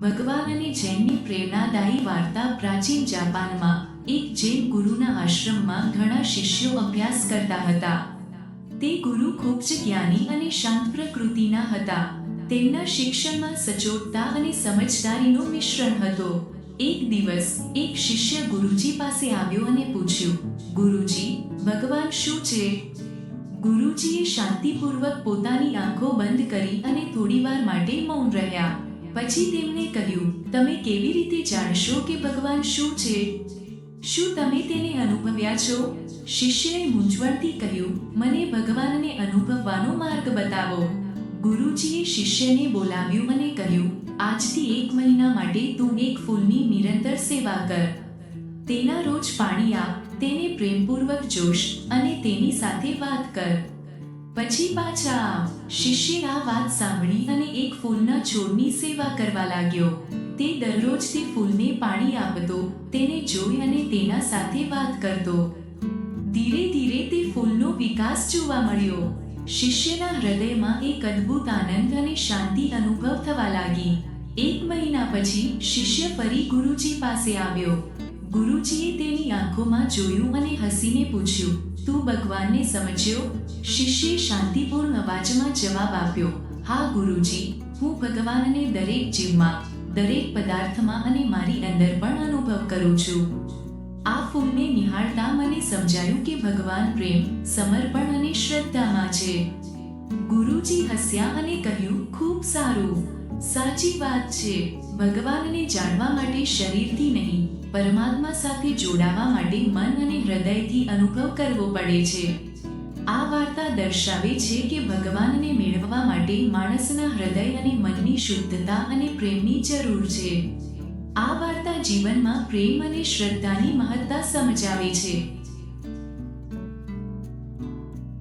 ભગવાન અને જૈનની પ્રેરણાદાયી વાર્તા પ્રાચીન જાપાનમાં, એક જૈન ગુરુના આશ્રમમાં ઘણા શિષ્યો અભ્યાસ કરતા હતા. તે ગુરુ ખૂબ જ જ્ઞાની અને શાંત પ્રકૃતિના હતા. તેમના શિક્ષણમાં સચોટતા અને સમજદારીનું મિશ્રણ હતો. એક દિવસ, એક શિષ્ય ગુરુજી પાસે આવ્યો અને પૂછ્યું, ગુરુજી, ભગવાન શું છે? ગુરુજીએ શાંતિપૂર્વક પોતાની આંખો બંધ કરી અને થોડીવાર માટે મૌન રહ્યા. પછી તેમણે કહ્યું, તમે કેવી રીતે જાણશો કે ભગવાન શું છે? શું તમે તેને અનુભવ્યા છો? શિષ્યએ મૂંઝવણથી કહ્યું, મને ભગવાનને અનુભવવાનો માર્ગ બતાવો. ગુરુજીએ શિષ્યને બોલાવ્યું અને કહ્યું, આજથી એક મહિના માટે તું એક ફૂલની નિરંતર સેવા કર. તેના રોજ પાણી આપ, તેને પ્રેમપૂર્વક જોશ અને તેની સાથે વાત કર. પછી પાછા આવ શિષ્યે આ વાત સાંભળી અને એક ફૂલના છોડની સેવા કરવા લાગ્યો. તે દરરોજ તે ફૂલને પાણી આપતો, તેને જોઈ અને તેના સાથે વાત કરતો. ધીરે ધીરે તે ફૂલનો વિકાસ જોવા મળ્યો. શિષ્યના હૃદયમાં એક અદ્ભુત આનંદ અને શાંતિ અનુભવ થવા લાગી. એક મહિના પછી શિષ્ય ફરી ગુરુજી પાસે આવ્યો. ગુરુજીએ તેની આંખોમાં જોયું અને હસીને પૂછ્યું તું ભગવાનને સમજ્યો? શિષ્યે શાંતિપૂર્ણ અવાજમાં જવાબ આપ્યો, હા, ગુરુજી, હું ભગવાનને દરેક જીવમાં, દરેક પદાર્થમાં અને મારી અંદર પણ અનુભવ કરું છું. આ ફૂલને નિહાળતા મને સમજાયું કે ભગવાન પ્રેમ, સમર્પણ અને શ્રદ્ધામાં છે. ગુરુજી હસ્યા અને કહ્યું, ખૂબ સારું. સાચી વાત છે. ભગવાનને જાણવા માટે શરીરથી નહીં, પરમાત્મા સાથે જોડાવા માટે મન અને હૃદયથી અનુભવ કરવો પડે છે. આ વાર્તા દર્શાવે છે કે ભગવાનને મેળવવા માટે માણસના હૃદય અને મનની શુદ્ધતા અને પ્રેમની જરૂર છે. આ વાર્તા જીવનમાં પ્રેમ અને શ્રદ્ધાની મહત્તા સમજાવે છે.